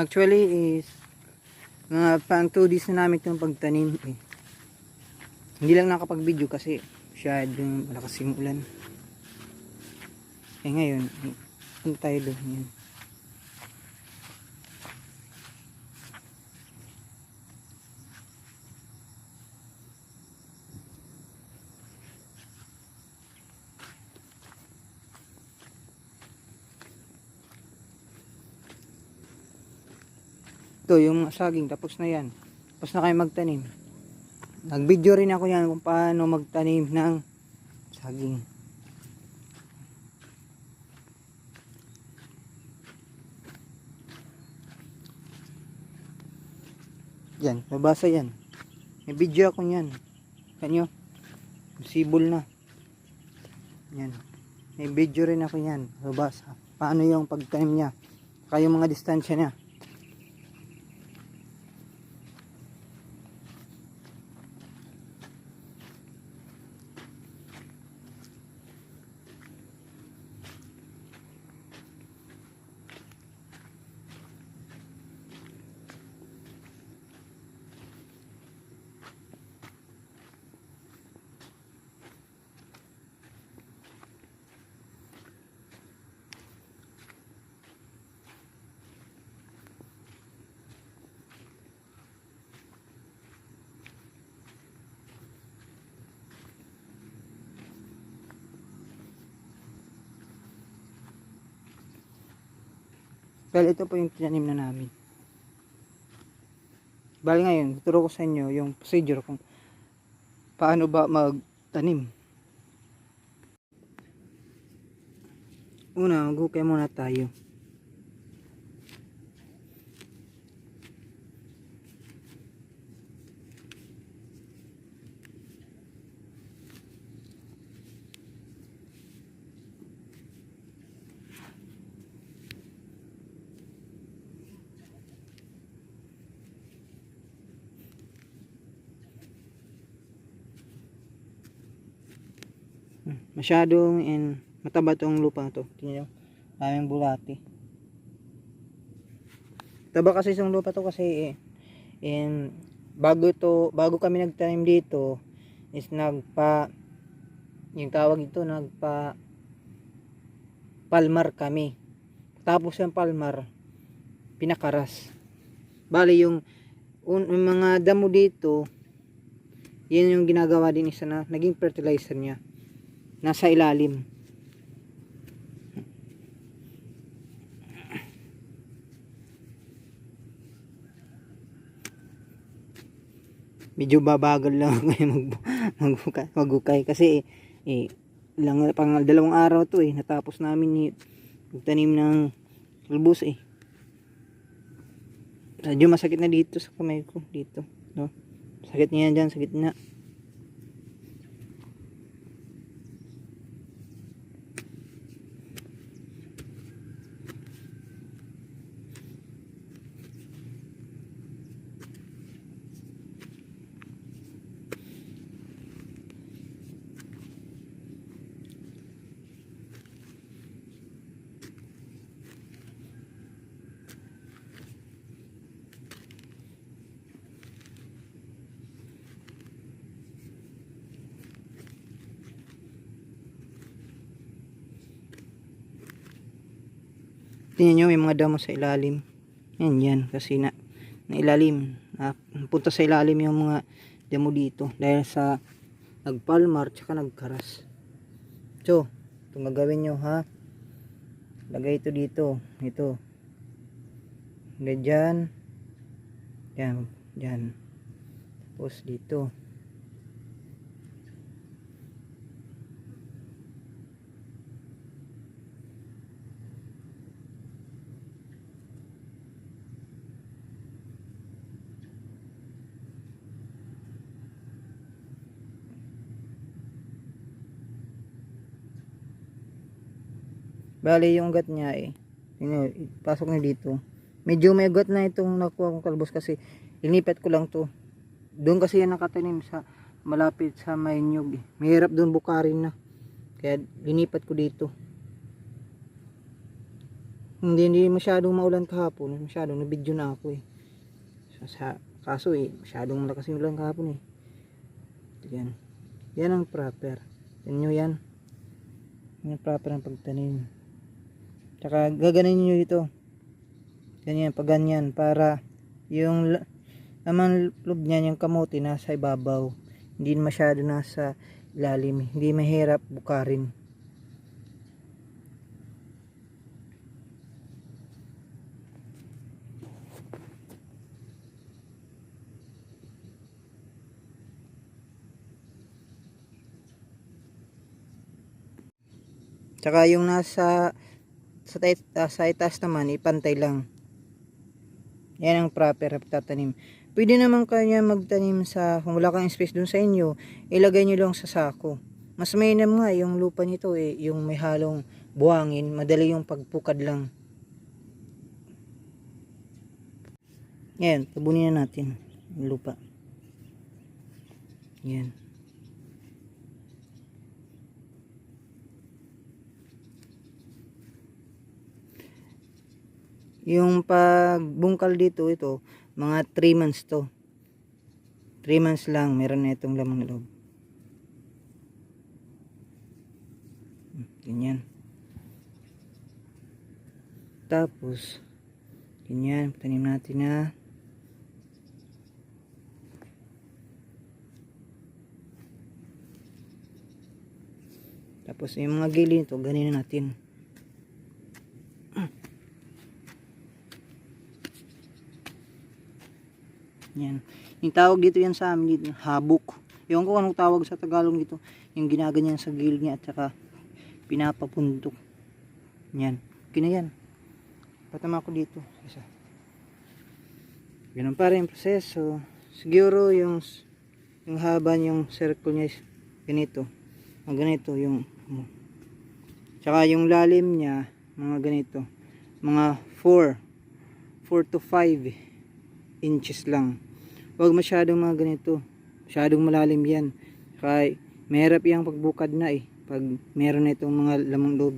Actually is mga pang 2 days na namin itong pagtanim eh. Hindi lang nakapag-video kasi siya yung malakas yung ulan. Eh ngayon, eh, punta tayo doon. Ito yung saging tapos na yan. Tapos na kayo magtanim. Nag-video rin ako yan kung paano magtanim ng saging. Yan, nabasa yan. May video ako yan. Kanyo? Visible na. Yan. May video rin ako yan. Nabasa. Paano yung pagtanim niya. Kaya mga distansya niya. Well, ito po yung tinanim na namin. Bali ngayon, tuturo ko sa inyo yung procedure kung paano ba magtanim. Una, maghukay muna tayo. Masyadong in mataba tong lupa to. Tingnan nyo. Daming bulati. Taba kasi itong lupa to kasi eh, in bago to bago kami nagtanim dito is nagpa yung tawag ito nagpa palmar kami. Tapos yung palmar pinakaras. Bali yung, un, yung mga damo dito yan yung ginagawa din isa na naging fertilizer niya nasa ilalim. Medyo babagal lang ako mag, maghukay, maghukay kasi eh, lang, pang dalawang araw to eh. Natapos namin eh, magtanim ng kalbus eh. Medyo masakit na dito sa kamay ko. Dito no? Sakit niya dyan sa gitna Tingnan nyo, may mga damo sa ilalim. Yan, yan. Kasi na, na ilalim. Na, punta sa ilalim yung mga damo dito. Dahil sa nagpalmar, tsaka nagkaras. So, itong gagawin nyo, ha? Lagay ito dito. Ito. Hanggang dyan. Yan. Tapos dito. Bali yung ugat niya eh. Yun, pasok na dito. Medyo may ugat na itong nakuha kong kalbos kasi linipat ko lang to. Doon kasi yan nakatanim sa malapit sa may eh. Mahirap doon bukarin na. Kaya linipat ko dito. Hindi, hindi masyadong maulan kahapon. Masyadong nabidyo na ako eh. Sa, kaso eh, masyadong malakas yung ulan kahapon eh. Yan. Yan ang proper. Yan yan. Yan ang proper ang pagtanim. Tsaka gaganin nyo ito. Ganyan, pag ganyan. Para yung laman loob niyan, yung kamote nasa ibabaw. Hindi masyado nasa ilalim. Hindi mahirap bukarin. Tsaka yung nasa sa, ah, sa itaas naman, ipantay lang. Yan ang proper na pagtatanim. Pwede naman kanya magtanim sa, kung wala kang space dun sa inyo, ilagay nyo lang sa sako. Mas mainam nga yung lupa nito eh, yung may halong buhangin, madali yung pagpukad lang. Yan, tabunin na natin yung lupa. Yan. Yung pagbungkal dito, ito, mga 3 months to. 3 months lang, meron na itong lamang loob. Ganyan. Tapos, ganyan, tanim natin na. Tapos, yung mga gilid nito, ganin natin. Yan. Yung tawag dito yan sa amin dito, habok. Yung ko anong tawag sa Tagalog dito. Yung ginaganyan sa gilid niya at saka pinapapuntok. Yan. Okay na yan. Patama ko dito. Isa. Ganun pa rin yung proseso. Siguro yung yung haba yung circle niya is ganito. Mga ganito yung. Tsaka yung lalim niya mga ganito. Mga 4 4 to 5 inches lang. Huwag masyadong mga ganito. Masyadong malalim yan. Kaya mahirap yung pagbukad na eh. Pag meron na itong mga lamang loob.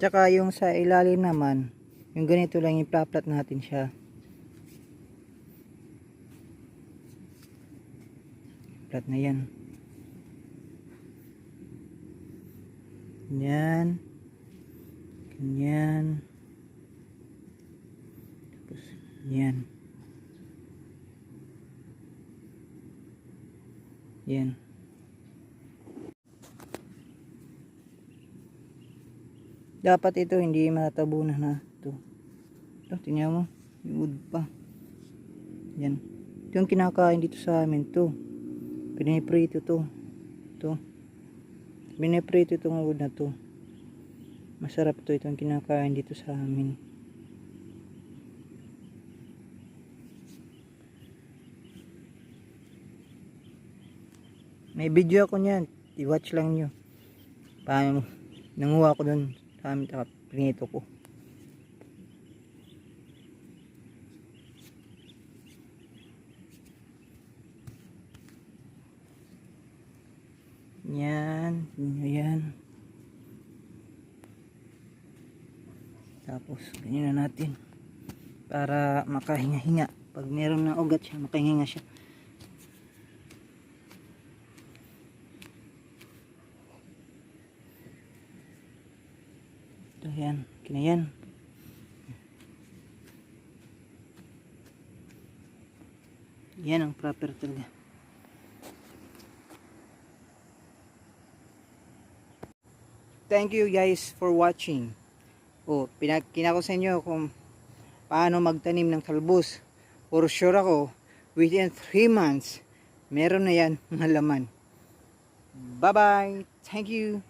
Tsaka yung sa ilalim naman, yung ganito lang ipaplat natin siya. Plat na yan. Ganyan. Ganyan. Tapos, yan. Yan. Dapat ito hindi matatabunan na ito. Ito tingnan mo. Yung wood pa. Yan. Ito yung kinakain dito sa amin to. Piniprito to. To piniprito itong wood na to. Masarap to itong kinakain dito sa amin. May video ako niyan. I-watch lang nyo paano nanguha ko dun dami at prinito ko. Yan yan. Tapos ganyan na natin. Para makahinga-hinga. Pag meron ng ugat siya makahinga siya. Yan. Kinayan. Yan ang proper talaga. Thank you guys for watching. Oh, pinakina ko sa inyo kung paano magtanim ng talbos. For sure ako, within 3 months, meron na yan mga laman. Bye-bye. Thank you.